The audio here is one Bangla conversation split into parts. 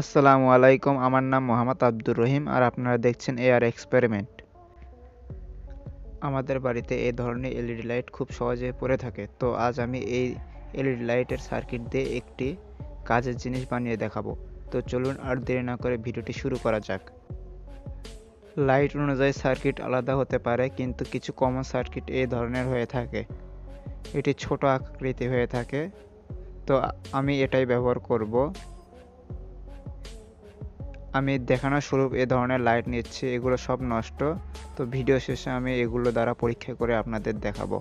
আসসালামু আলাইকুম, আমার নাম মোহাম্মদ আব্দুর রহিম আর আপনারা দেখছেন এআর এক্সপেরিমেন্ট আমাদের বাড়িতে এই ধরনের এলইডি লাইট খুব সহজে পড়ে থাকে। তো আজ আমি এই এলইডি লাইটের সার্কিট দিয়ে একটি কাজের জিনিস বানিয়ে দেখাবো। তো চলুন আর দেরি না করে ভিডিওটি শুরু করা যাক। লাইট অনুযায়ী সার্কিট আলাদা হতে পারে, কিন্তু কিছু কমন সার্কিট এই ধরনের হয়ে থাকে। এটি ছোট আকৃতি হয়ে থাকে। তো আমি এটাই ব্যবহার করব। আমি দেখানোর স্বরূপ এ ধরনের লাইট নিচ্ছি, এগুলো সব নষ্ট। তো ভিডিও শেষে আমি এগুলো দ্বারা পরীক্ষা করে আপনাদের দেখাবো।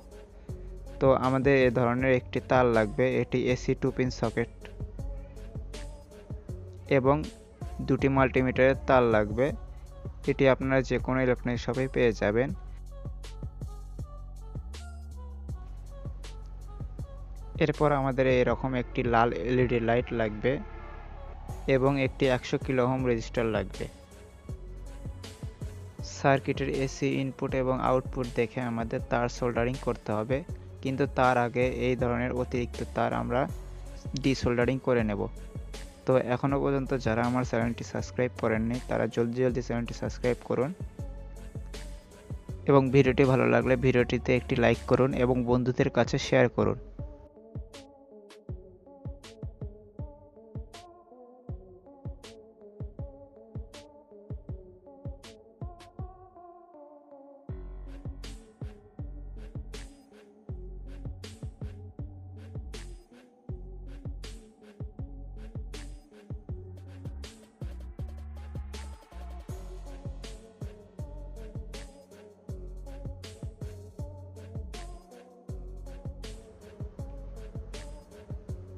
তো আমাদের এ ধরনের একটি তার লাগবে, এটি এসি টু পিন সকেট এবং দুটি মাল্টিমিটারের তার লাগবে, এটি আপনারা যে কোনো ইলেকট্রনিক শপে পেয়ে যাবেন। এরপর আমাদের এরকম একটি লাল এলইডি লাইট লাগবে। এবং একটি একশো কিলো ওহম রেজিস্টার লাগবে। সার্কিটের এসি ইনপুট এবং আউটপুট দেখে আমাদের তার সোল্ডারিং করতে হবে, কিন্তু তার আগে এই ধরনের অতিরিক্ত তার আমরা ডিসোল্ডারিং করে নেব। তো এখনও পর্যন্ত যারা আমার চ্যানেলটি সাবস্ক্রাইব করেননি, তারা জলদি জলদি চ্যানেলটি সাবস্ক্রাইব করুন। এবং ভিডিওটি ভালো লাগলে ভিডিওটিতে একটি লাইক করুন এবং বন্ধুদের কাছে শেয়ার করুন।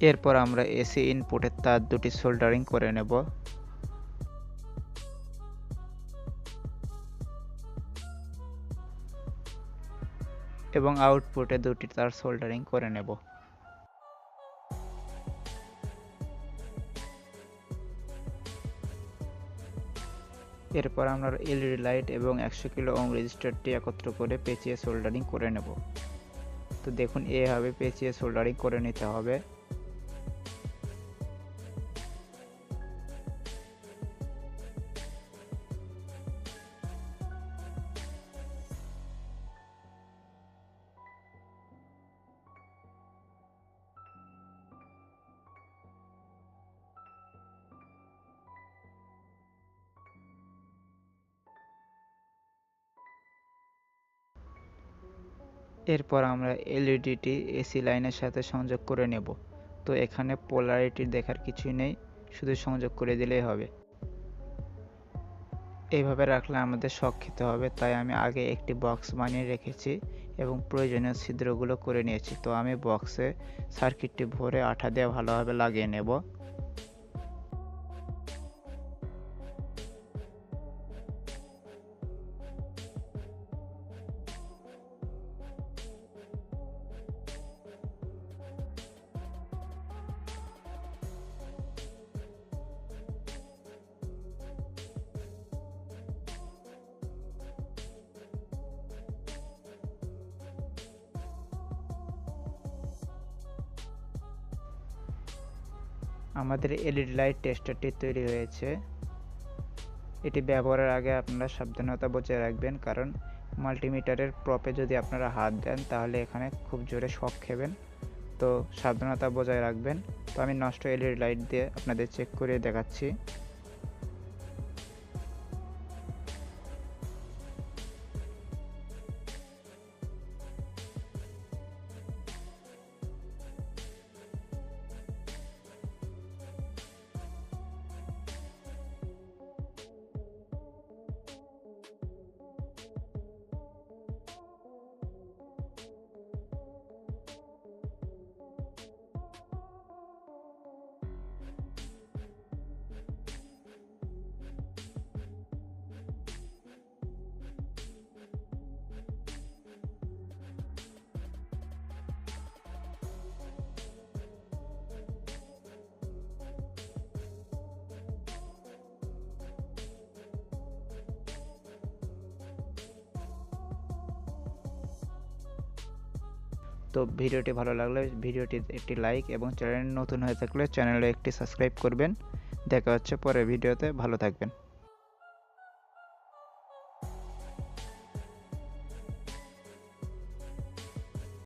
এরপর আমরা এসি ইনপুটের তার দুটি সোল্ডারিং করে নেব। এবং আউটপুটে দুটি তার সোল্ডারিং করে নেব। এরপর আমরা এলইডি লাইট এবং একশো কিলো ওম রেজিস্টারটি একত্র করে পেঁচিয়ে সোল্ডারিং করে নেব। তো দেখুন, এভাবে পেঁচিয়ে সোল্ডারিং করে নিতে হবে। এরপর আমরা এলইডিটি এসি লাইনের সাথে সংযোগ করে নেব। তো এখানে পোলারিটি দেখার কিছুই নেই, শুধু সংযোগ করে দিলেই হবে। এইভাবে রাখলে আমাদের শখ খেতে হবে, তাই আমি আগে একটি বক্স বানিয়ে রেখেছি এবং প্রয়োজনীয় ছিদ্রগুলো করে নিয়েছি। তো আমি বক্সে সার্কিটটি ভরে আঠা দিয়ে ভালোভাবে লাগিয়ে নেব। আমাদের এলইডি লাইট টেস্টারটি তৈরি হয়েছে। এটি ব্যবহারের আগে আপনারা সাবধানতা বজায় রাখবেন, কারণ মাল্টিমিটারের প্রপে যদি আপনারা হাত দেন, তাহলে এখানে খুব জোরে শক খেবেন। তো সাবধানতা বজায় রাখবেন। তো আমি নষ্ট এলইডি লাইট দিয়ে আপনাদের চেক করে দেখাচ্ছি। তো ভিডিওটি ভালো লাগলে ভিডিওটি একটি লাইক এবং চ্যানেল নতুন হয়ে থাকলে চ্যানেলে একটি সাবস্ক্রাইব করবেন। দেখা হচ্ছে পরের ভিডিওতে। ভালো থাকবেন।